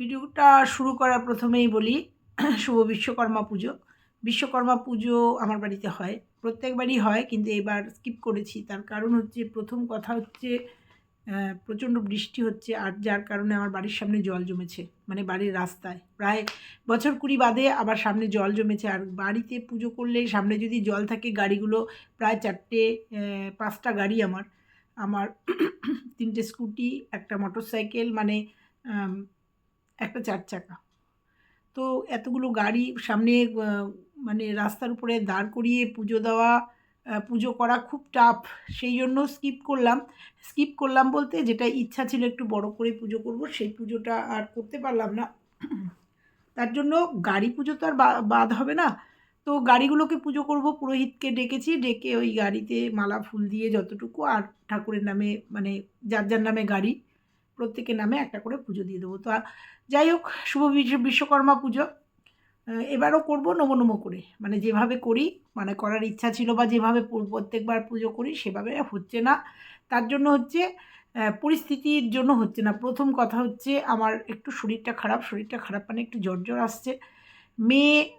ভিডিওটা শুরু করার প্রথমেই বলি, শুভ বিশ্বকর্মা পুজো। বিশ্বকর্মা পুজো আমার বাড়িতে হয়। প্রত্যেকবারই হয়, কিন্তু এবার স্কিপ করেছি। তার কারণ হচ্ছে, প্রথম কথা হচ্ছে প্রচণ্ড বৃষ্টি হচ্ছে, আর যার কারণে আমার বাড়ির সামনে জল জমেছে মানে বাড়ির রাস্তায়। প্রায় বছর কুড়ি বাদে আবার সামনে জল জমেছে। আর বাড়িতে পুজো করলে সামনে যদি জল থাকে, গাড়িগুলো প্রায় চারটে পাঁচটা গাড়ি আমার। আমার তিনটে স্কুটি, একটা মোটর সাইকেল মানে একটা চার চাকা। তো এতগুলো গাড়ি সামনে মানে রাস্তার উপরে দাঁড় করিয়ে পুজো দেওয়া পুজো করা খুব টাফ সেই জন্য স্কিপ করলাম। স্কিপ করলাম বলতে যেটা ইচ্ছা ছিল একটু বড় করে পুজো করব, সেই পুজোটা আর করতে পারলাম না। তার জন্য গাড়ি পুজো তো আর বাদ হবে না। তো গাড়িগুলোকে পুজো করব, পুরোহিতকে ডেকেছি, ডেকে ওই গাড়িতে মালা ফুল দিয়ে যতটুকু আর ঠাকুরের নামে মানে যার যার নামে গাড়ি প্রত্যেকের নামে একটা করে পুজো দিয়ে দেবো। তো যাই হোক, শুভ বিশ্ব- বিশ্বকর্মা পুজো। এবারও করব নমো নমো করে। মানে যেভাবে করি মানে করার ইচ্ছা ছিল বা যেভাবে প্রত্যেকবার পুজো করি, সেভাবে হচ্ছে না। তার জন্য হচ্ছে পরিস্থিতির জন্য হচ্ছে না। প্রথম কথা হচ্ছে, আমার একটু শরীরটা খারাপ শরীরটা খারাপ মানে একটু জ্বর জ্বর আসছে। মেয়ে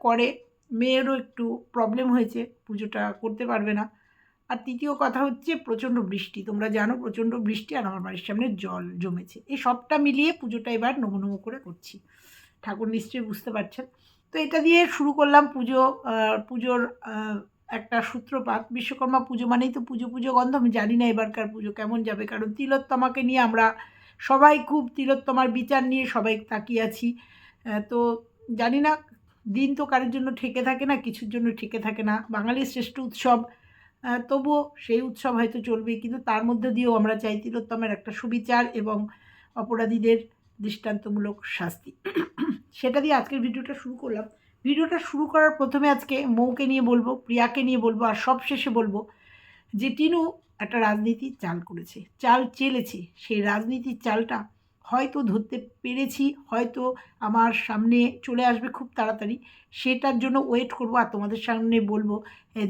করে, মেয়েরও একটু প্রবলেম হয়েছে, পুজোটা করতে পারবে না। আর তৃতীয় কথা হচ্ছে প্রচণ্ড বৃষ্টি। তোমরা জানো প্রচণ্ড বৃষ্টি আর আমার বাড়ির সামনে জল জমেছে। এই সবটা মিলিয়ে পুজোটা এবার নমো নমো করে করছি। ঠাকুর নিশ্চয়ই বুঝতে পারছেন। তো এটা দিয়ে শুরু করলাম পুজো পুজোর একটা সূত্রপাত। বিশ্বকর্মা পুজো মানেই তো পুজো পুজো গন্ধ। আমি জানি না এবারকার পুজো কেমন যাবে। কারণ তিলোত্তমাকে নিয়ে আমরা সবাই খুব তিলোত্তমার বিচার নিয়ে সবাই তাকিয়ে আছি। তো জানি না, দিন তো কারোর জন্য ঠেকে থাকে না, কিছুর জন্য ঠেকে থাকে না। বাঙালির শ্রেষ্ঠ উৎসব তবুও সেই উৎসব হয়তো চলবে কিন্তু তার মধ্যে দিয়েও আমরা চাই তিলোত্তমের একটা সুবিচার এবং অপরাধীদের দৃষ্টান্তমূলক শাস্তি। সেটা দিয়ে আজকের ভিডিওটা শুরু করলাম। ভিডিওটা শুরু করার প্রথমে আজকে মৌকে নিয়ে বলব, প্রিয়াকে নিয়ে বলব, আর সব শেষে বলব যে টিনু একটা রাজনীতির চাল করেছে, চাল চেলেছে। সেই রাজনীতির চালটা হয়তো ধরতে পেরেছি, হয়তো আমার সামনে চলে আসবে খুব তাড়াতাড়ি। সেটার জন্য ওয়েট করব আর তোমাদের সামনে বলব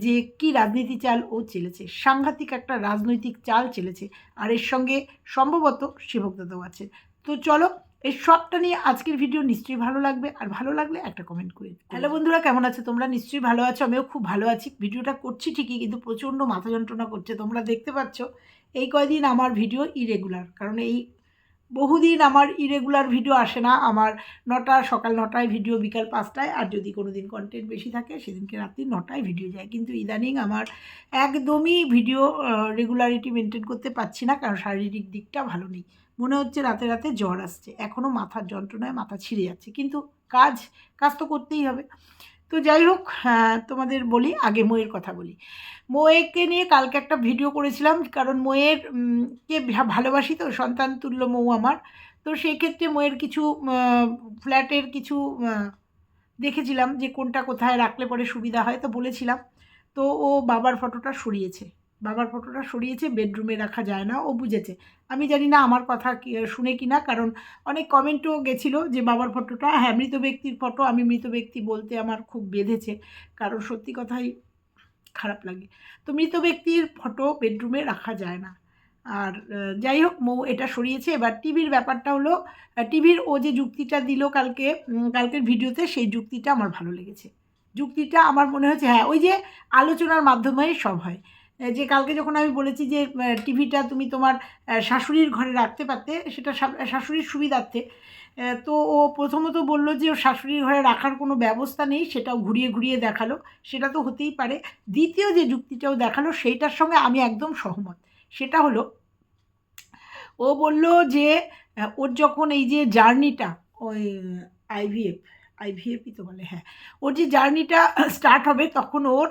যে কি রাজনীতি চাল ও চেলেছে। সাংঘাতিক একটা রাজনৈতিক চাল চেলেছে আর এর সঙ্গে সম্ভবত শিবকদাদাও আছে। তো চলো, এই সবটা নিয়ে আজকের ভিডিও নিশ্চয়ই ভালো লাগবে আর ভালো লাগলে একটা কমেন্ট করে হ্যালো বন্ধুরা, কেমন আছো? তোমরা নিশ্চয়ই ভালো আছো, আমিও খুব ভালো আছি। ভিডিওটা করছি ঠিকই কিন্তু প্রচণ্ড মাথা যন্ত্রণা করছে, তোমরা দেখতে পাচ্ছ। এই কয়দিন আমার ভিডিও ইরেগুলার কারণ এই বহুদিন আমার ইরেগুলার ভিডিও আসে না। আমার নটা, সকাল নটায় ভিডিও বিকাল পাঁচটায়। আর যদি কোনো দিন কন্টেন্ট বেশি থাকে, সেদিনকে রাত্রি নটায় ভিডিও যায়। কিন্তু ইদানিং আমার একদমই ভিডিও রেগুলারিটি মেনটেন করতে পারছি না, কারণ শারীরিক দিকটা ভালো নেই। মনে হচ্ছে রাতে রাতে জ্বর আসছে। এখনও মাথার যন্ত্রণায় মাথা ছিঁড়ে যাচ্ছে। কিন্তু কাজ কাজ তো করতেই হবে। তো যাই হোক আহ, তোমাদের বলি আগে ময়ের কথা বলি। ময়েকে নিয়ে কালকে একটা ভিডিও করেছিলাম কারণ ময়ের কে ভালোবাসি তো সন্তান তুল্য মৌ আমার। তো সেই ক্ষেত্রে ময়ের কিছু ফ্ল্যাটের কিছু দেখেছিলাম যে কোনটা কোথায় রাখলে পরে সুবিধা হয় তো বলেছিলাম। তো ও বাবার ফটোটা সরিয়েছে। বাবার ফটোটা সরিয়েছে, বেডরুমে রাখা যায় না, ও বুঝেছে। আমি জানি না আমার কথা শুনে কি না কারণ অনেক কমেন্টও গেছিল যে বাবার ফটোটা হ্যাঁ মৃত ব্যক্তির ফটো, আমি মৃত ব্যক্তি বলতে আমার খুব বেঁধেছে, কারণ সত্যি কথাই খারাপ লাগে। তো মৃত ব্যক্তির ফটো বেডরুমে রাখা যায় না। আর যাই হোক, মৌ এটা সরিয়েছে। এবার টিভির ব্যাপারটা হলো টিভির ও যে যুক্তিটা দিল কালকে কালকের ভিডিওতে, সেই যুক্তিটা আমার ভালো লেগেছে। যুক্তিটা আমার মনে হচ্ছে হ্যাঁ ওই যে আলোচনার মাধ্যমে সব হয়। যে কালকে যখন আমি বলেছি যে টিভিটা তুমি তোমার শাশুড়ির ঘরে রাখতে পারতে, সেটা শাশুড়ির সুবিধার্থে। তো ও প্রথমত বলল যে, ওর শাশুড়ির ঘরে রাখার কোনো ব্যবস্থা নেই, সেটাও ঘুরিয়ে ঘুরিয়ে দেখাল। সেটা তো হতেই পারে। দ্বিতীয় যে যুক্তিটাও দেখাল, সেইটার সঙ্গে আমি একদম সহমত। সেটা হলো, ও বলল যে ওর যখন এই যে জার্নিটা, ওই আইভিএফ আইভিএফই তো বলে হ্যাঁ। ওর যে জার্নিটা স্টার্ট হবে, তখন ওর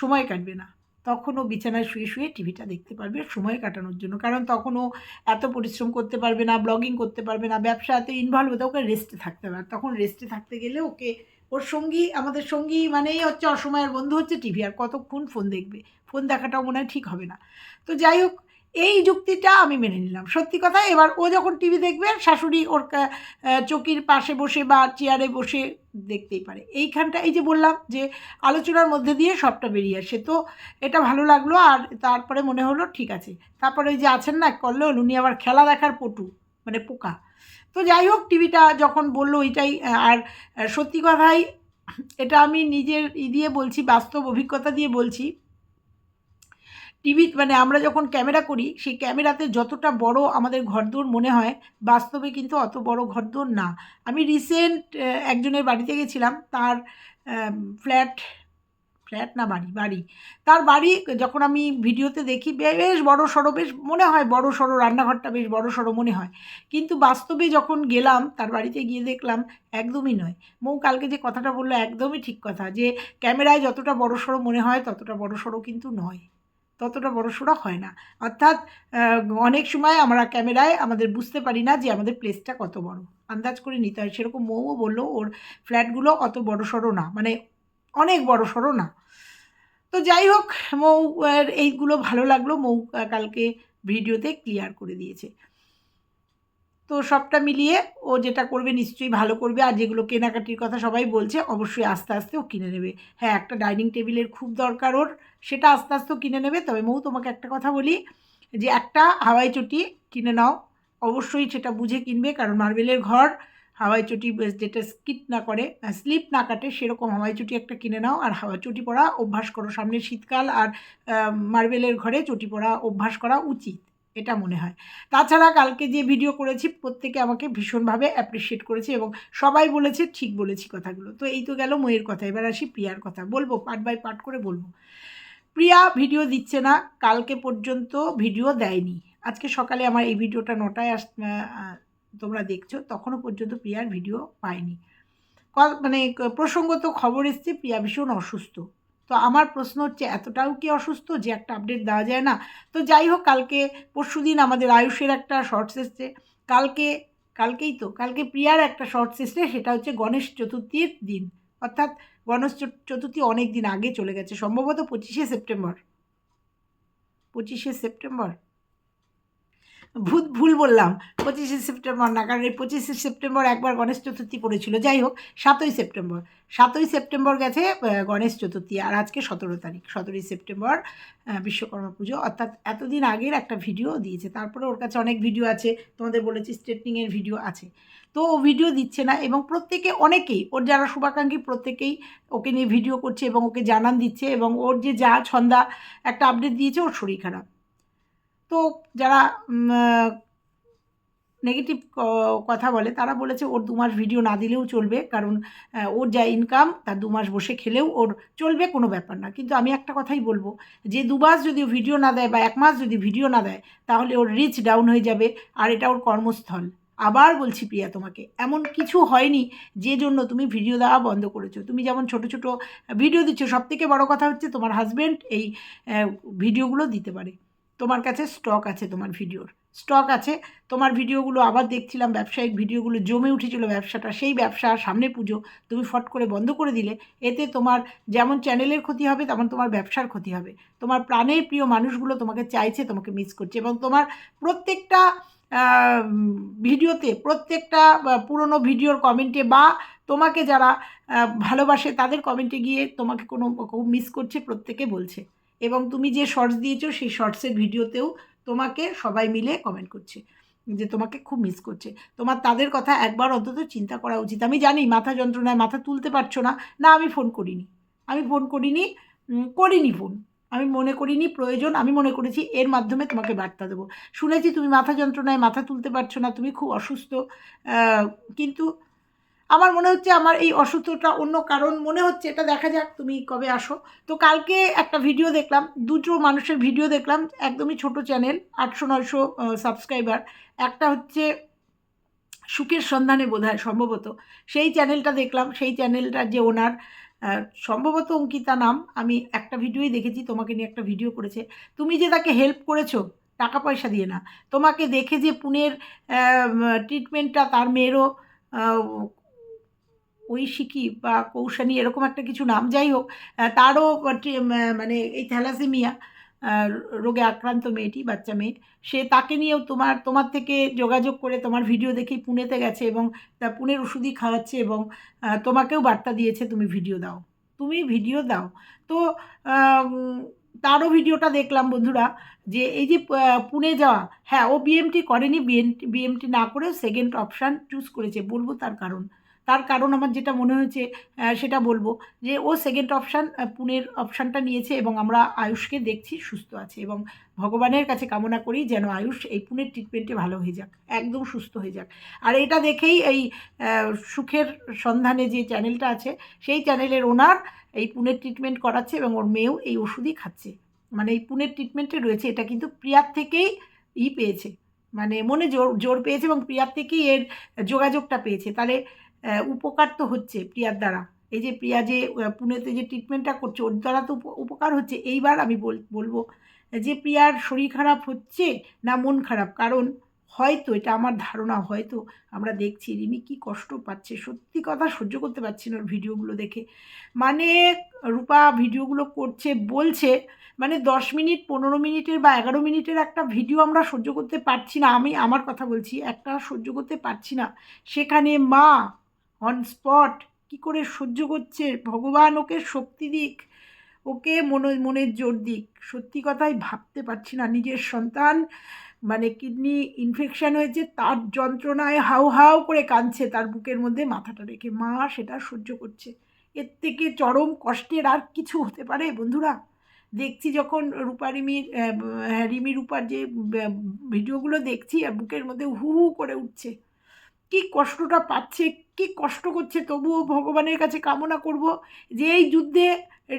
সময় কাটবে না। তখন ও বিছানায় শুয়ে শুয়ে টিভিটা দেখতে পারবে, সময় কাটানোর জন্য। কারণ তখনও এত পরিশ্রম করতে পারবে না ব্লগিং করতে পারবে না ব্যবসা এত ইনভলভ হতে ওকে রেস্টে থাকতে হবে। আর তখন রেস্টে থাকতে গেলে ওকে, ওর সঙ্গী, আমাদের সঙ্গী মানেই হচ্ছে অসময়ের বন্ধু হচ্ছে টিভি। আর কতক্ষণ ফোন দেখবে? ফোন দেখাটাও মনে হয় ঠিক হবে না। তো যাই হোক এই যুক্তিটা আমি মেনে নিলাম। সত্যি কথা, এবার ও যখন টিভি দেখবে, শাশুড়ি ওর চকির পাশে বসে বা চেয়ারে বসে দেখতেই পারে। এইখানটা এই যে বললাম যে আলোচনার মধ্যে দিয়ে সবটা বেরিয়ে আসে। তো এটা ভালো লাগল আর তারপরে মনে হলো ঠিক আছে। তারপরে ওই যে আছেন না করলেন উনি আবার খেলা দেখার পটু মানে পোকা। তো যাই হোক, টিভিটা যখন বলল ওইটাই, আর সত্যি কথাই, এটা আমি নিজের ই দিয়ে বলছি, বাস্তব অভিজ্ঞতা দিয়ে বলছি টিভি মানে আমরা যখন ক্যামেরা করি, সেই ক্যামেরাতে যতটা বড় আমাদের ঘরদোর মনে হয়, বাস্তবে কিন্তু অত বড় ঘরদোর না। আমি রিসেন্ট একজনের বাড়িতে গেছিলাম, তার ফ্ল্যাট ফ্ল্যাট না বাড়ি বাড়ি। তার বাড়ি, যখন আমি ভিডিওতে দেখি বেশ বড় সড়ো, বেশ মনে হয় বড় সড়ো, রান্নাঘরটা বেশ বড় সড়ো মনে হয়। কিন্তু বাস্তবে যখন গেলাম, তার বাড়িতে গিয়ে দেখলাম, একদমই নয়। মৌ কালকে যে কথাটা বলল, একদমই ঠিক কথা যে, ক্যামেরায় যতটা বড় সড়ো মনে হয়, ততটা বড় সড়ো কিন্তু নয়। ততটা বড় সড়ো হয় না। অর্থাৎ অনেক সময় আমরা ক্যামেরায় আমাদের বুঝতে পারি না যে আমাদের প্লেসটা কত বড়। আন্দাজ করে নিতে হয়। সেরকম মৌও বলল, ওর ফ্ল্যাটগুলো অত বড় সড়ো না। মানে অনেক বড় সড়ো না। তো যাই হোক, মৌ এইগুলো ভালো লাগল। মৌ কালকে ভিডিওতে ক্লিয়ার করে দিয়েছে। তো সবটা মিলিয়ে ও যেটা করবে নিশ্চয়ই ভালো করবে। আর যেগুলো কেনাকাটির কথা সবাই বলছে, অবশ্যই আস্তে আস্তে ও কিনে নেবে। হ্যাঁ একটা ডাইনিং টেবিলের খুব দরকার ওর। সেটা আস্তে আস্তে কিনে নেবে। তবে মৌ, তোমাকে একটা কথা বলি যে একটা হাওয়াই চটি কিনে নাও। অবশ্যই সেটা বুঝে কিনবে, কারণ মার্বেলের ঘর হাওয়াই চটি যেটা স্কিট না করে স্লিপ না কাটে, সেরকম হাওয়াই চটি একটা কিনে নাও। আর হাওয়াই চটি পরা অভ্যাস করো, সামনে শীতকাল আর মার্বেলের ঘরে চটি পরা অভ্যাস করা উচিত, এটা মনে হয়। তাছাড়া কালকে যে ভিডিও করেছি, প্রত্যেকে আমাকে ভীষণভাবে অ্যাপ্রিসিয়েট করেছে এবং সবাই বলেছে, ঠিক বলেছি কথাগুলো। তো এই তো গেল ময়ের কথা। এবার আসি প্রিয়ার কথা। বলব পার্ট বাই পার্ট করে বলব। প্রিয়া ভিডিও দিচ্ছে না, কালকে পর্যন্ত ভিডিও দেয়নি। আজকে সকালে আমার এই ভিডিওটা নটায় আস তোমরা দেখছ, তখনও পর্যন্ত প্রিয়ার ভিডিও পাইনি মানে প্রসঙ্গত খবর এসছে, প্রিয়া ভীষণ অসুস্থ। তো আমার প্রশ্ন হচ্ছে, এতটাও কি অসুস্থ যে একটা আপডেট দেওয়া যায় না? তো যাই হোক, কালকে, পরশু দিন আমাদের আয়ুষের একটা শর্টস এসছে। কালকে, কালকেই তো, কালকে প্রিয়ার একটা শর্টস এসছে, সেটা হচ্ছে গণেশ চতুর্থীর দিন। অর্থাৎ গণেশ চতুর্থী অনেক দিন আগে চলে গেছে সম্ভবত পঁচিশে সেপ্টেম্বর। পঁচিশে সেপ্টেম্বর। ভূত ভুল বললাম। পঁচিশে সেপ্টেম্বর, না, কারণ এই পঁচিশে সেপ্টেম্বর একবার গণেশ চতুর্থী পড়েছিল। যাই হোক, সাতই সেপ্টেম্বর। সাতই সেপ্টেম্বর গেছে গণেশ চতুর্থী, আর আজকে সতেরো তারিখ। সতেরোই সেপ্টেম্বর বিশ্বকর্মা পুজো। অর্থাৎ এতদিন আগের একটা ভিডিও দিয়েছে। তারপরে ওর কাছে অনেক ভিডিও আছে। তোমাদের বলেছি স্ট্রেটনিংয়ের ভিডিও আছে। তো ও ভিডিও দিচ্ছে না এবং প্রত্যেকে, অনেকেই, ওর যারা শুভাকাঙ্ক্ষী, প্রত্যেকেই ওকে নিয়ে ভিডিও করছে এবং ওকে জানান দিচ্ছে এবং ওর যে যা ছন্দা একটা আপডেট দিয়েছে, ওর শরীর খারাপ। তো যারা নেগেটিভ কথা বলে, তারা বলেছে ওর দু মাস ভিডিও না দিলেও চলবে, কারণ ওর যা ইনকাম তার দু মাস বসে খেলেও ওর চলবে কোনো ব্যাপার না। কিন্তু আমি একটা কথাই বলব, যে দু মাস যদি ভিডিও না দেয় বা এক মাস যদি ভিডিও না দেয়, তাহলে ওর রিচ ডাউন হয়ে যাবে, আর এটা ওর কর্মস্থল। আবার বলছি প্রিয়া তোমাকে, এমন কিছু হয়নি যে জন্য তুমি ভিডিও দেওয়া বন্ধ করেছ। তুমি যেমন ছোট ছোট ভিডিও দিচ্ছ সব থেকে বড় কথা হচ্ছে তোমার হাজব্যান্ড এই ভিডিওগুলো দিতে পারে। তোমার কাছে স্টক আছে তোমার ভিডিওর। স্টক আছে, তোমার ভিডিওগুলো আবার দেখছিলাম, ব্যবসায়িক ভিডিওগুলো জমে উঠেছিল ব্যবসাটা, সেই ব্যবসা সামনে পুজো, তুমি ফট করে বন্ধ করে দিলে, এতে তোমার যেমন চ্যানেলের ক্ষতি হবে, তেমন তোমার ব্যবসার ক্ষতি হবে। তোমার প্রাণের প্রিয় মানুষগুলো তোমাকে চাইছে, তোমাকে মিস করছে এবং তোমার প্রত্যেকটা ভিডিওতে, প্রত্যেকটা পুরনো ভিডিওর কমেন্টে বা তোমাকে যারা ভালোবাসে, তাদের কমেন্টে গিয়ে তোমাকে কোনো মিস করছে, প্রত্যেকে বলছে। এবং তুমি যে শর্টস দিয়েছ, সেই শর্টসের ভিডিওতেও তোমাকে সবাই মিলে কমেন্ট করছে, যে তোমাকে খুব মিস করছে। তোমার তাদের কথা একবার অন্তত চিন্তা করা উচিত। আমি জানি মাথা যন্ত্রণায় মাথা তুলতে পারছ না। না, আমি ফোন করিনি। আমি ফোন করিনি করিনি ফোন আমি মনে করিনি প্রয়োজন, আমি মনে করেছি এর মাধ্যমে তোমাকে বার্তা দেবো। শুনেছি তুমি মাথা যন্ত্রণায় মাথা তুলতে পারছ না, তুমি খুব অসুস্থ কিন্তু আমার মনে হচ্ছে আমার এই অসুস্থতা অন্য কারণ, মনে হচ্ছে, এটা দেখা যাক তুমি কবে আসো। তো কালকে একটা ভিডিও দেখলাম, দুটো মানুষের ভিডিও দেখলাম, একদমই ছোট চ্যানেল আটশো নয়শো সাবস্ক্রাইবার একটা হচ্ছে সুখের সন্ধানে বোধ হয় সম্ভবত। সেই চ্যানেলটা দেখলাম, সেই চ্যানেলটার যে ওনার সম্ভবত অঙ্কিতা নাম, আমি একটা ভিডিওই দেখেছি, তোমাকে নিয়ে একটা ভিডিও করেছে। তুমি যে তাকে হেল্প করেছ টাকা পয়সা দিয়ে না, তোমাকে দেখে যে পুনের ট্রিটমেন্টটা তার মেয়েরও ঐশিকী বা কৌশানী এরকম একটা কিছু নাম যাই হোক তারও মানে এই থ্যালাসেমিয়া রোগে আক্রান্ত মেয়েটি, বাচ্চা মেয়ে সে তাকে নিয়েও তোমার তোমার থেকে যোগাযোগ করে তোমার ভিডিও দেখেই পুনেতে গেছে এবং তা পুনের ওষুধই খাওয়াচ্ছে এবং তোমাকেও বার্তা দিয়েছে তুমি ভিডিও দাও। তুমি ভিডিও দাও। তো তারও ভিডিওটা দেখলাম বন্ধুরা যে এই যে পুনে যাওয়া হ্যাঁ ও বিএমটি করেনি বিএমটি বিএমটি না করেও সেকেন্ড অপশান চুজ করেছে, বলব তার কারণ। তার কারণ আমার যেটা মনে হয়েছে সেটা বলব যে ও সেকেন্ড অপশান পুনের অপশানটা নিয়েছে এবং আমরা আয়ুষকে দেখছি সুস্থ আছে এবং ভগবানের কাছে কামনা করি যেন আয়ুষ এই পুনের ট্রিটমেন্টে ভালো হয়ে যাক, একদম সুস্থ হয়ে যাক। আর এটা দেখেই এই সুখের সন্ধানে যে চ্যানেলটা আছে, সেই চ্যানেলের ওনার এই পুনের ট্রিটমেন্ট করাচ্ছে এবং ওর মেয়েও এই ওষুধই খাচ্ছে। মানে এই পুনের ট্রিটমেন্টে রয়েছে, এটা কিন্তু প্রিয়ার থেকেই ই পেয়েছে। মানে মনে জোর জোর পেয়েছে এবং প্রিয়ার থেকেই এর যোগাযোগটা পেয়েছে। তাহলে উপকার তো হচ্ছে প্রিয়ার দ্বারা। এই যে প্রিয়া যে পুনেতে যে ট্রিটমেন্টটা করছে, ওর দ্বারা তো উপ- উপকার হচ্ছে। এইবার আমি বল- বলব যে প্রিয়ার শরীর খারাপ হচ্ছে না মন খারাপ? কারণ হয়তো, এটা আমার ধারণা, হয়তো আমরা দেখছি, রিমি কি কষ্ট পাচ্ছে, সত্যি কথা সহ্য করতে পারছি না ওর ভিডিওগুলো দেখে। মানে রূপা ভিডিওগুলো করছে, বলছে মানে দশ মিনিট, পনেরো মিনিটের বা এগারো মিনিটের একটা ভিডিও আমরা সহ্য করতে পারছি না। আমি আমার কথা বলছি, একটা সহ্য করতে পারছি না। সেখানে মা অন স্পট কি করে সহ্য করছে? ভগবান ওকে শক্তি দিক, ওকে মনে, মনের জোর দিক। সত্যি কথাই ভাবতে পারছি না। নিজের সন্তান মানে কিডনি ইনফেকশান হয়েছে, তার যন্ত্রণায় হাউ হাউ করে কাঁদছে, তার বুকের মধ্যে মাথাটা রেখে। মা সেটা সহ্য করছে। এর থেকে চরম কষ্টের আর কিছু হতে পারে বন্ধুরা? দেখছি যখন রূপা রিমির রিমি রূপার যে ভিডিওগুলো দেখছি, আর বুকের মধ্যে হু হু করে উঠছে। কি কষ্টটা পাচ্ছে, কি কষ্ট করছে, তবুও ভগবানের কাছে কামনা করব যে এই যুদ্ধে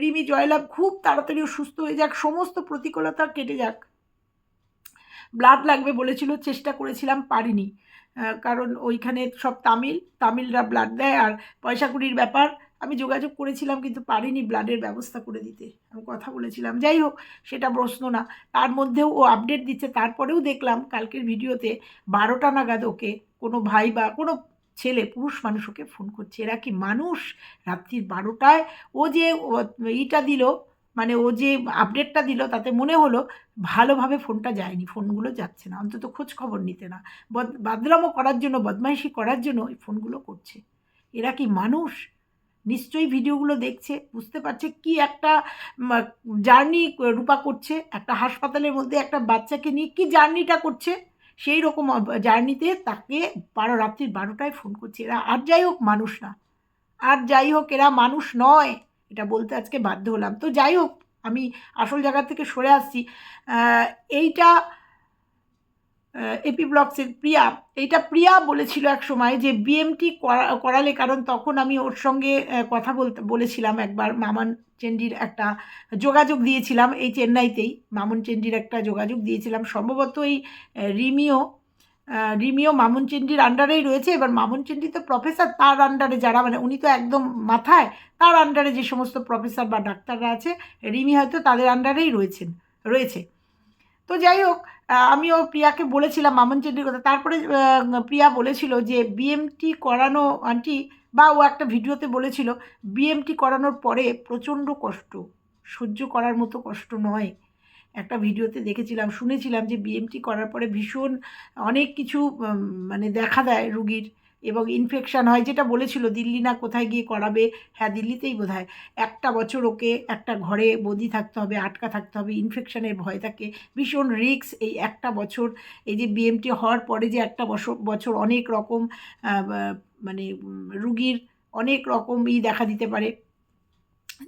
রিমি জয়লাভ খুব তাড়াতাড়ি সুস্থ হয়ে যাক, সমস্ত প্রতিকূলতা কেটে যাক। ব্লাড লাগবে বলেছিল, চেষ্টা করেছিলাম পারিনি। কারণ ওইখানে সব তামিল, তামিলরা ব্লাড দেয় আর পয়সা কুড়ির ব্যাপার আমি যোগাযোগ করেছিলাম কিন্তু পারিনি ব্লাডের ব্যবস্থা করে দিতে। আমি কথা বলেছিলাম, যাই হোক, সেটা প্রশ্ন না। তার মধ্যেও ও আপডেট দিচ্ছে, তারপরেও দেখলাম কালকের ভিডিওতে বারোটা নাগাদ ওকে কোনো ভাই বা কোনো ছেলে, পুরুষ মানুষ ওকে ফোন করছে। এরা কি মানুষ? রাত্রির বারোটায় ও যে ইটা দিল মানে ও যে আপডেটটা দিল, তাতে মনে হলো ভালোভাবে ফোনটা যায়নি। ফোনগুলো যাচ্ছে না, অন্তত খোঁজ খবর নিতে না। বদ বাদরামো করার জন্য, বদমাইশি করার জন্য এই ফোনগুলো করছে। এরা কি মানুষ? নিশ্চয়ই ভিডিওগুলো দেখছে, বুঝতে পারছে কি একটা জার্নি রূপা করছে, একটা হাসপাতালের মধ্যে একটা বাচ্চাকে নিয়ে কি জার্নিটা করছে, সেই রকম জার্নিতে তাকে বারো, রাত্রির বারোটায় ফোন করছে। এরা আর যাই হোক মানুষ না, আর যাই হোক এরা মানুষ নয়, এটা বলতে আজকে বাধ্য হলাম। তো যাই হোক, আমি আসল জায়গা থেকে সরে আসছি। এইটা এপি ব্লগসের প্রিয়া। এইটা প্রিয়া বলেছিল এক সময় যে বিএমটি করা, করালে কারণ তখন আমি ওর সঙ্গে কথা বলতে, বলেছিলাম একবার। মামান চেন্ডির একটা যোগাযোগ দিয়েছিলাম এই চেন্নাইতেই। মামুন চেন্ডির একটা যোগাযোগ দিয়েছিলাম। সম্ভবত এই রিমিও রিমিও মামুন চেন্ডির আন্ডারেই রয়েছে। এবার মামুন চেন্ডি তো প্রফেসর তার আন্ডারে যারা মানে উনি তো একদম মাথায়, তার আন্ডারে যে সমস্ত প্রফেসর বা ডাক্তাররা আছে, রিমি হয়তো তাদের আন্ডারেই রয়েছেন, রয়েছে। তো যাই হোক আমিও প্রিয়াকে বলেছিলাম মামন চেন্ডির কথা। তারপরে প্রিয়া বলেছিল যে বিএমটি করানো আন্টি, বা ও একটা ভিডিওতে বলেছিল বিএমটি করানোর পরে প্রচণ্ড কষ্ট, সহ্য করার মতো কষ্ট নয়। একটা ভিডিওতে দেখেছিলাম, শুনেছিলাম যে বিএমটি করার পরে ভীষণ অনেক কিছু মানে দেখা দেয় রুগীর। এবং ইনফেকশান হয়, যেটা বলেছিল, দিল্লি না কোথায় গিয়ে করাবে? হ্যাঁ দিল্লিতেই বোধ হয় একটা বছর ওকে একটা ঘরে বদি থাকতে হবে, আটকা থাকতে হবে ইনফেকশানের ভয় থাকে। ভীষণ রিক্স এই একটা বছর। এই যে বিএমটি হওয়ার পরে যে একটা বছর বছর অনেক রকম মানে রুগীর অনেক রকমই দেখা দিতে পারে।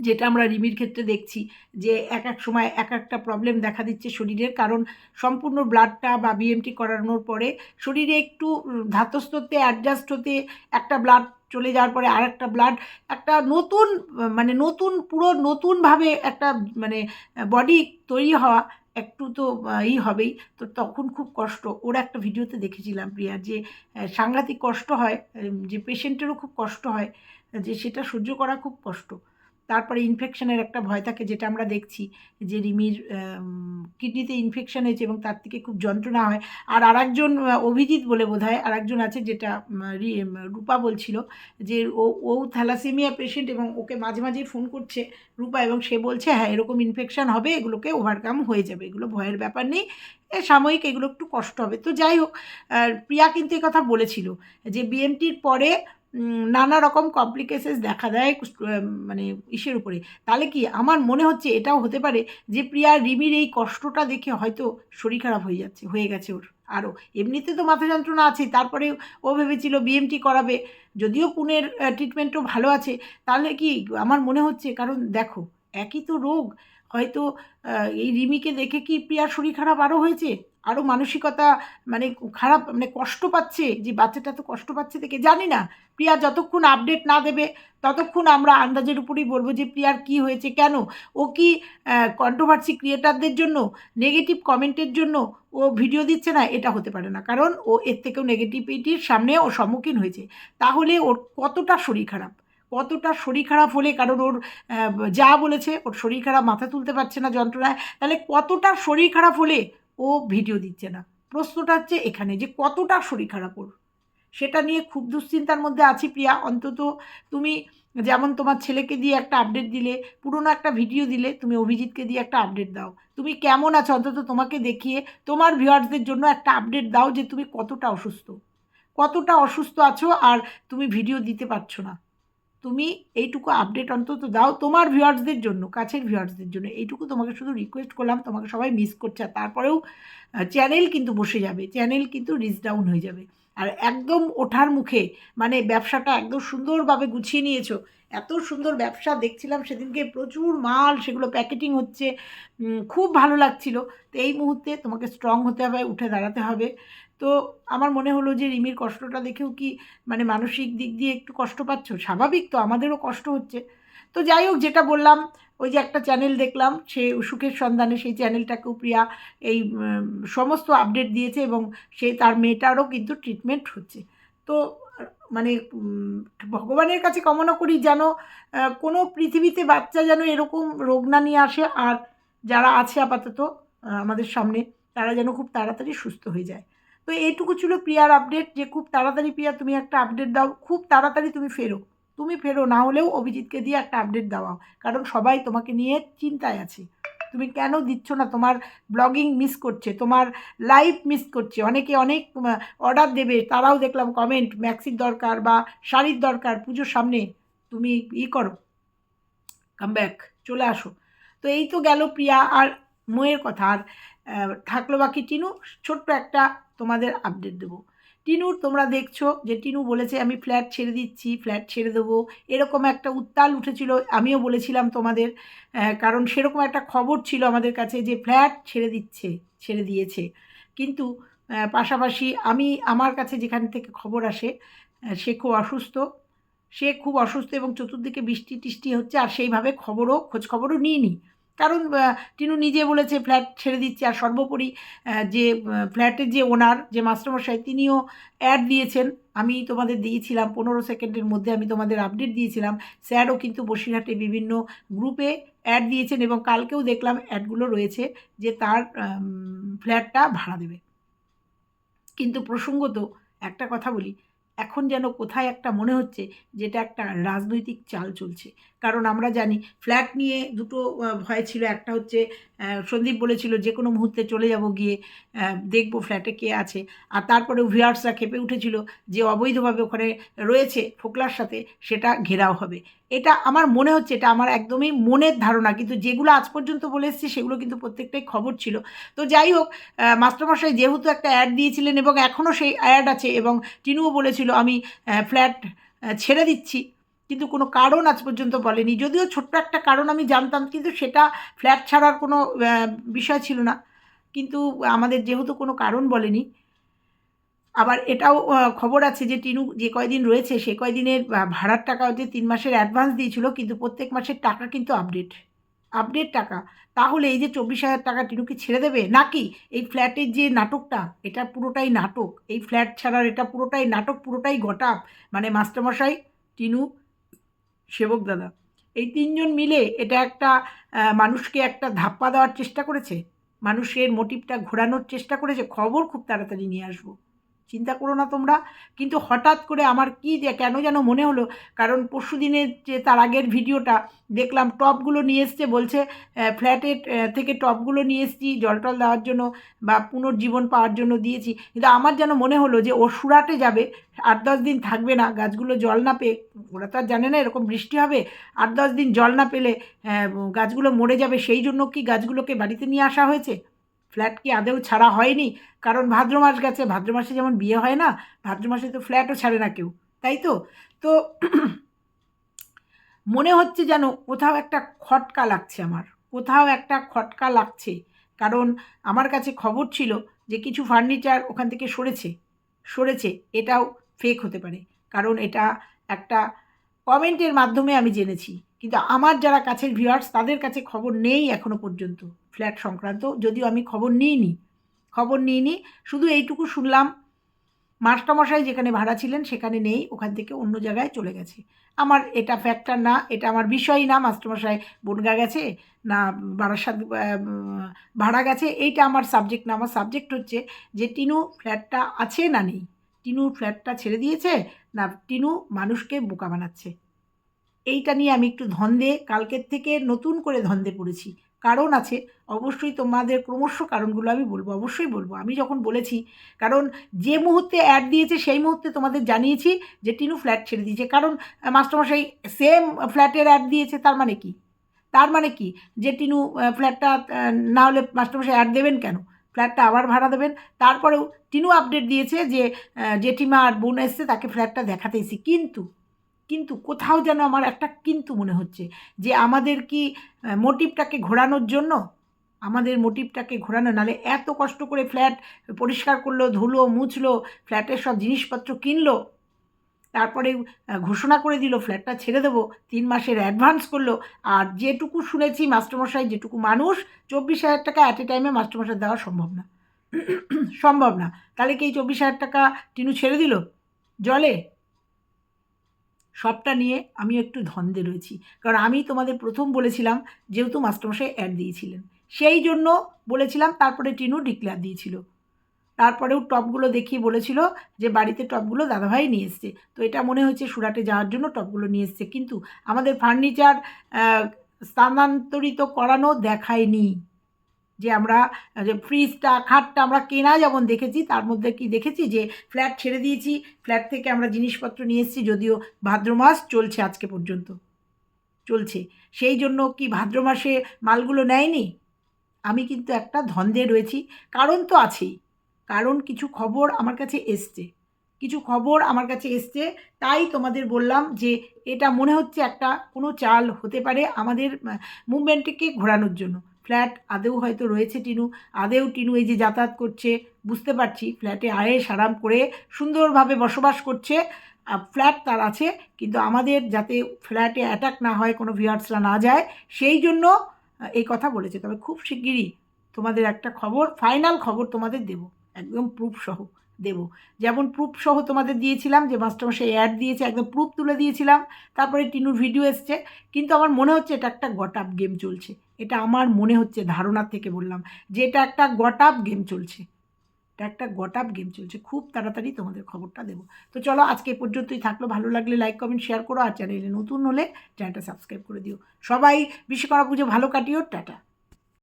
যেটা আমরা রিমির ক্ষেত্রে দেখছি যে এক এক সময় এক একটা প্রবলেম দেখা দিচ্ছে শরীরের। কারণ সম্পূর্ণ ব্লাডটা বা বিএমটি করানোর পরে শরীরে একটু ধাতস্থতে অ্যাডজাস্ট হতে একটা ব্লাড চলে যাওয়ার পরে আর একটা ব্লাড একটা নতুন মানে নতুন, পুরো নতুনভাবে একটা মানে বডি তৈরি হওয়া একটু তো ই হবেই। তো তখন খুব কষ্ট। ওর একটা ভিডিওতে দেখেছিলাম প্রিয়া যে সাংঘাতিক কষ্ট হয় যে পেশেন্টেরও খুব কষ্ট হয়, যে সেটা সহ্য করা খুব কষ্ট। তারপরে ইনফেকশনের একটা ভয় থাকে যেটা আমরা দেখছি যে রিমির কিডনিতে ইনফেকশন হয়েছে এবং তার থেকে খুব যন্ত্রণা হয়। আর আরেকজন অভিজিৎ বলে বোধ হয় আরেকজন আছে যেটা রূপা বলছিল যে ও ও থ্যালাসেমিয়া পেশেন্ট এবং ওকে মাঝে মাঝেই ফোন করছে রূপা এবং সে বলছে হ্যাঁ এরকম ইনফেকশন হবে, এগুলোকে ওভারকাম হয়ে যাবে, এগুলো ভয়ের ব্যাপার নেই সাময়িক এগুলো একটু কষ্ট হবে। তো যাই হোক প্রিয়া কিন্তু কথা বলেছিল যে বিএমটির পরে নানা রকম কমপ্লিকেশনস দেখা দেয় মানে ইসের উপরে। তাহলে কি আমার মনে হচ্ছে এটাও হতে পারে যে প্রিয়া রিমির এই কষ্টটা দেখে হয়তো শরীর খারাপ হয়ে যাচ্ছে, হয়ে গেছে ওর আরও। এমনিতে তো মাথা যন্ত্রণা আছে তারপরে ও ভেবেছিল বিএমটি করাবে। যদিও পুনের ট্রিটমেন্টও ভালো আছে, তাহলে কি আমার মনে হচ্ছে, কারণ দেখো, একই তো রোগ। হয়তো এই রিমিকে দেখে কি প্রিয়ার শরীর খারাপ আরও হয়েছে? আরও মানসিকতা মানে খারাপ মানে কষ্ট পাচ্ছে, যে বাচ্চাটা তো কষ্ট পাচ্ছে দেখে, জানি না। প্রিয়া যতক্ষণ আপডেট না দেবে, ততক্ষণ আমরা আন্দাজের উপরেই বলব যে প্রিয়ার কি হয়েছে, কেন? ও কি কন্ট্রোভার্সি ক্রিয়েটারদের জন্য নেগেটিভ কমেন্টের জন্য ও ভিডিও দিচ্ছে না? এটা হতে পারে না। কারণ ও এর থেকেও নেগেটিভিটির সামনে ও সম্মুখীন হয়েছে। তাহলে ওর কতটা শরীর খারাপ? কতটা শরীর খারাপ হলে, কারণ ওর যা বলেছে, ওর শরীর খারাপ, মাথা তুলতে পারছে না যন্ত্রণায়, তাহলে কতটা শরীর খারাপ হলে ও ভিডিও দিচ্ছে না। প্রশ্নটা হচ্ছে এখানে যে কতটা শরীর খারাপ ওর? সেটা নিয়ে খুব দুশ্চিন্তার মধ্যে আছি প্রিয়া। অন্তত তুমি যেমন তোমার ছেলেকে দিয়ে একটা আপডেট দিলে, পুরনো একটা ভিডিও দিলে, তুমি অভিজিৎকে দিয়ে একটা আপডেট দাও। তুমি কেমন আছো? অন্তত তোমাকে দেখিয়ে তোমার ভিউয়ার্সদের জন্য একটা আপডেট দাও যে তুমি কতটা অসুস্থ। কতটা অসুস্থ আছো আর তুমি ভিডিও দিতে পারছ না। তুমি এইটুকু আপডেট অন্তত দাও তোমার ভিউয়ার্সদের জন্য, কাছের ভিউয়ার্সদের জন্য। এইটুকু তোমাকে শুধু রিকোয়েস্ট করলাম, তোমাকে সবাই মিস করছে, আর তারপরেও চ্যানেল কিন্তু বসে যাবে চ্যানেল কিন্তু রিচ ডাউন হয়ে যাবে। আর একদম ওঠার মুখে মানে ব্যবসাটা একদম সুন্দরভাবে গুছিয়ে নিয়েছো, এত সুন্দর ব্যবসা দেখছিলাম সেদিনকে প্রচুর মাল, সেগুলো প্যাকেটিং হচ্ছে খুব ভালো লাগছিল। তো এই মুহূর্তে তোমাকে স্ট্রং হতে হবে, উঠে দাঁড়াতে হবে। তো আমার মনে হলো যে রিমির কষ্টটা দেখেও কি মানে মানসিক দিক দিয়ে একটু কষ্ট পাচ্ছ? স্বাভাবিক তো, আমাদেরও কষ্ট হচ্ছে। তো যাই হোক, যেটা বললাম, ওই যে একটা চ্যানেল দেখলাম, সে সুখের সন্ধানে সেই চ্যানেলটাকেও প্রিয়া এই সমস্ত আপডেট দিয়েছে এবং সে তার মেয়েটারও কিন্তু ট্রিটমেন্ট হচ্ছে। তো মানে ভগবানের কাছে কামনা করি যেন কোনো পৃথিবীতে বাচ্চা যেন এরকম রোগ না নিয়ে আসে আর যারা আছে আপাতত আমাদের সামনে, তারা যেন খুব তাড়াতাড়ি সুস্থ হয়ে যায়। তো এইটুকু ছিল প্রিয়ার আপডেট যে খুব তাড়াতাড়ি প্রিয়া তুমি একটা আপডেট দাও, খুব তাড়াতাড়ি তুমি ফেরো। তুমি ফেরো, না হলেও অভিজিৎকে দিয়ে একটা আপডেট দাও কারণ সবাই তোমাকে নিয়ে চিন্তায় আছে। তুমি কেন দিচ্ছ না? তোমার ব্লগিং মিস করছে, তোমার লাইভ মিস করছে। অনেকে অনেক অর্ডার দেবে, তারাও দেখলাম কমেন্ট ম্যাক্সির দরকার বা শাড়ির দরকার, পুজোর সামনে। তুমি ই করো কাম ব্যাক চলে আসো। তো এই তো গেল প্রিয়া আর ময়ের কথা। আর থাকল বাকি টিনু। ছোট্ট একটা তোমাদের আপডেট দেবো। টিনুর তোমরা দেখছ যে টিনু বলেছে, আমি ফ্ল্যাট ছেড়ে দিচ্ছি ফ্ল্যাট ছেড়ে দেবো। এরকম একটা উত্তাল উঠেছিল, আমিও বলেছিলাম তোমাদের কারণ সেরকম একটা খবর ছিল আমাদের কাছে যে ফ্ল্যাট ছেড়ে দিচ্ছে, ছেড়ে দিয়েছে। কিন্তু পাশাপাশি আমি, আমার কাছে যেখান থেকে খবর আসে সে খুব অসুস্থ। সে খুব অসুস্থ এবং চতুর্দিকে বৃষ্টি টিষ্টি হচ্ছে, আর সেইভাবে খবরও, খোঁজখবরও নিইনি। কারণ টিনু নিজে বলেছে ফ্ল্যাট ছেড়ে দিচ্ছে। আর সর্বোপরি যে ফ্ল্যাটের যে ওনার, যে মাস্টারমশাই, তিনিও অ্যাড দিয়েছেন। আমি তোমাদের দিয়েছিলাম, পনেরো সেকেন্ডের মধ্যে আমি তোমাদের আপডেট দিয়েছিলাম। স্যারও কিন্তু বসিরহাটে বিভিন্ন গ্রুপে অ্যাড দিয়েছেন এবং কালকেও দেখলাম অ্যাডগুলো রয়েছে যে তার ফ্ল্যাটটা ভাড়া দেবে। কিন্তু প্রসঙ্গত একটা কথা বলি এখন যেন কোথায় একটা মনে হচ্ছে যেটা একটা রাজনৈতিক চাল চলছে। কারণ আমরা জানি ফ্ল্যাট নিয়ে দুটো ভয় ছিল। একটা হচ্ছে সন্দীপ বলেছিল যে কোনো মুহূর্তে চলে যাব গিয়ে দেখব ফ্ল্যাটে কে আছে। আর তারপরে ভিউয়ার্সরা খেপে উঠেছিল যে অবৈধভাবে ওখানে রয়েছে, ফোকলার সাথে সেটা ঘেরাও হবে। এটা আমার মনে হচ্ছে, এটা আমার একদমই মনের ধারণা। কিন্তু যেগুলো আজ পর্যন্ত বলে এসেছি, সেগুলো কিন্তু প্রত্যেকটাই খবর ছিল। তো যাই হোক মাস্টারমশাই যেহেতু একটা অ্যাড দিয়েছিলেন এবং এখনও সেই অ্যাড আছে এবং টিনুও বলেছিল, আমি ফ্ল্যাট ছেড়ে দিচ্ছি। কিন্তু কোনো কারণ আজ পর্যন্ত বলেনি। যদিও ছোট্ট একটা কারণ আমি জানতাম, কিন্তু সেটা ফ্ল্যাট ছাড়ার কোনো বিষয় ছিল না। কিন্তু আমাদের যেহেতু কোনো কারণ বলেনি আবার এটাও খবর আছে যে টিনু যে কয়দিন রয়েছে, সে কয়দিনের ভাড়ার টাকা যে তিন মাসের অ্যাডভান্স দিয়েছিল, কিন্তু প্রত্যেক মাসের টাকা কিন্তু আপডেট আপডেট টাকা। তাহলে এই যে চব্বিশ হাজার টাকা টিনুকে ছেড়ে দেবে? নাকি এই ফ্ল্যাটের যে নাটকটা, এটা পুরোটাই নাটক? এই ফ্ল্যাট ছাড়ার এটা পুরোটাই নাটক, পুরোটাই গটাপ? মানে মাস্টারমশাই, টিনু, সেবক দাদা, এই তিনজন মিলে এটা একটা মানুষকে একটা ধাপ্পা দেওয়ার চেষ্টা করেছে? মানুষের মোটিভটা ঘোরানোর চেষ্টা করেছে? খবর খুব তাড়াতাড়ি নিয়ে আসব। চিন্তা করো না তোমরা। কিন্তু হঠাৎ করে আমার কি যে, কেন যেন মনে হলো, কারণ পরশু দিনের যে তার আগের ভিডিওটা দেখলাম, টপগুলো নিয়ে এসছে, বলছে ফ্ল্যাটের থেকে টপগুলো নিয়ে এসছি, জল টল দেওয়ার জন্য বা পুনর্জীবন পাওয়ার জন্য দিয়েছি। কিন্তু আমার যেন মনে হলো যে, ও সুরাটে যাবে, আট দশ দিন থাকবে না, গাছগুলো জল না পেয়ে, ওরা তো আর জানে না এরকম বৃষ্টি হবে, আট দশ দিন জল না পেলে গাছগুলো মরে যাবে, সেই জন্য কি গাছগুলোকে বাড়িতে নিয়ে আসা হয়েছে? ফ্ল্যাট কি আদেও ছাড়া হয়নি? কারণ ভাদ্র মাস গেছে, ভাদ্র মাসে যেমন বিয়ে হয় না, ভাদ্র মাসে তো ফ্ল্যাটও ছাড়ে না কেউ, তাই তো? তো মনে হচ্ছে যেন কোথাও একটা খটকা লাগছে আমার, কোথাও একটা খটকা লাগছে। কারণ আমার কাছে খবর ছিল যে কিছু ফার্নিচার ওখান থেকে সরেছে সরেছে, এটাও ফেক হতে পারে। কারণ এটা একটা কমেন্টের মাধ্যমে আমি জেনেছি। কিন্তু আমার যারা কাছের ভিউয়ার্স তাদের কাছে খবর নেই এখনও পর্যন্ত। ফ্ল্যাট সংক্রান্ত, যদিও আমি খবর নিইনি। খবর নিইনি, শুধু এইটুকু শুনলাম, মাস্টারমশাই যেখানে ভাড়া ছিলেন সেখানে নেই, ওখান থেকে অন্য জায়গায় চলে গেছে। আমার এটা ফ্যাক্টর না, এটা আমার বিষয়ই না, মাস্টারমশাই বনগা গেছে, না বারাসাত ভাড়া গেছে, এইটা আমার সাবজেক্ট না। আমার সাবজেক্ট হচ্ছে যে টিনু ফ্ল্যাটটা আছে না নেই? টিনু ফ্ল্যাটটা ছেড়ে দিয়েছে, না টিনু মানুষকে বোকা বানাচ্ছে? এইটা নিয়ে আমি একটু ধন্দে, কালকের থেকে নতুন করে ধন্দে পড়েছি। কারণ আছে, অবশ্যই তোমাদের ক্রমশ কারণগুলো আমি বলব, অবশ্যই বলব। আমি যখন বলেছি, কারণ যে মুহূর্তে অ্যাড দিয়েছে, সেই মুহূর্তে তোমাদের জানিয়েছি যে টিনু ফ্ল্যাট ছেড়ে দিয়েছে। কারণ মাস্টারমশাই সেম ফ্ল্যাটের অ্যাড দিয়েছে, তার মানে কি? তার মানে কি? যে টিনু ফ্ল্যাটটা না হলে মাস্টারমশাই অ্যাড দেবেন কেন? ফ্ল্যাটটা আবার ভাড়া দেবেন। তারপরেও টিনু আপডেট দিয়েছে যে জেঠিমা আর বোন এসছে, তাকে ফ্ল্যাটটা দেখাতে কিন্তু কিন্তু কোথাও যেন আমার একটা কিন্তু মনে হচ্ছে যে আমাদের কি মোটিভটাকে ঘোরানোর জন্য, আমাদের মোটিভটাকে ঘোরানো, নালে এত কষ্ট করে ফ্ল্যাট পরিষ্কার করল, ধুলো, মুছলো ফ্ল্যাটের সব জিনিসপত্র কিনলো, তারপরে ঘোষণা করে দিল ফ্ল্যাটটা ছেড়ে দেবো, তিন মাসের অ্যাডভান্স করল, আর যেটুকু শুনেছি মাস্টারমশাই, যেটুকু মানুষ, চব্বিশ হাজার টাকা অ্যাট এ টাইমে মাস্টারমশাই দেওয়া সম্ভব না। সম্ভব না। তাহলে কি এই চব্বিশ হাজার টাকা টিনু ছেড়ে দিল? জলে? সবটা নিয়ে আমি একটু ধন্দে রয়েছি। কারণ আমি তোমাদের প্রথম বলেছিলাম যেহেতু মাস্টারমশাই অ্যাড দিয়েছিলেন। সেই জন্য বলেছিলাম তারপরে টিনু ডিক্লেয়ার দিয়েছিল। তারপরেও টপগুলো দেখিয়ে বলেছিল যে বাড়িতে টপগুলো দাদাভাই নিয়ে এসছে। তো এটা মনে হচ্ছে সুরাটে যাওয়ার জন্য টপগুলো নিয়ে এসছে। কিন্তু আমাদের ফার্নিচার স্থানান্তরিত করানো দেখায়নি। যে আমরা, যে ফ্রিজটা খাটটা আমরা কেনা যেমন দেখেছি, তার মধ্যে কি দেখেছি যে ফ্ল্যাট ছেড়ে দিয়েছি ফ্ল্যাট থেকে আমরা জিনিসপত্র নিয়ে এসেছি, যদিও ভাদ্র মাস চলছে আজকে পর্যন্ত। চলছে। সেই জন্য কি ভাদ্র মাসে মালগুলো নেয়নি? আমি কিন্তু একটা ধন্দে রয়েছি। কারণ তো আছেই। কারণ কিছু খবর আমার কাছে এসছে। কিছু খবর আমার কাছে এসছে, তাই তোমাদের বললাম যে এটা মনে হচ্ছে একটা কোনো চাল হতে পারে আমাদের মুভমেন্টকে ঘোরানোর জন্য। ফ্ল্যাট আদেও হয়তো রয়েছে টিনু, আদেও টিনু এই যে যাতায়াত করছে, বুঝতে পারছি ফ্ল্যাটে আয়ে সারাম করে সুন্দরভাবে বসবাস করছে ফ্ল্যাট তার আছে, কিন্তু আমাদের যাতে ফ্ল্যাটে অ্যাটাক না হয়, কোনো ভিউয়ার্সরা না যায়, সেই জন্য এই কথা বলেছে। তবে খুব শিগগিরই তোমাদের একটা খবর, ফাইনাল খবর তোমাদের দেব। একদম প্রুফ সহ দেব। যেমন প্রুফ সহ তোমাদের দিয়েছিলাম, যে মাস্টারমশাই অ্যাড দিয়েছে, একদম প্রুফ তুলে দিয়েছিলাম। তারপরে টিনুর ভিডিও এসছে। কিন্তু আমার মনে হচ্ছে এটা একটা গট আপ গেম চলছে। এটা আমার মনে হচ্ছে ধারণার থেকে বললাম যে এটা একটা গট আপ গেম চলছে। এটা একটা গট আপ গেম চলছে। খুব তাড়াতাড়ি তোমাদের খবরটা দেবো। তো চলো, আজকে পর্যন্তই থাকল। ভালো লাগলে লাইক কমেন্ট শেয়ার করো। আর চ্যানেলে নতুন হলে চ্যানেলটা সাবস্ক্রাইব করে দিও। সবাই, বিশ্বকর্মা পুজো ভালো কাটিও। টাটা।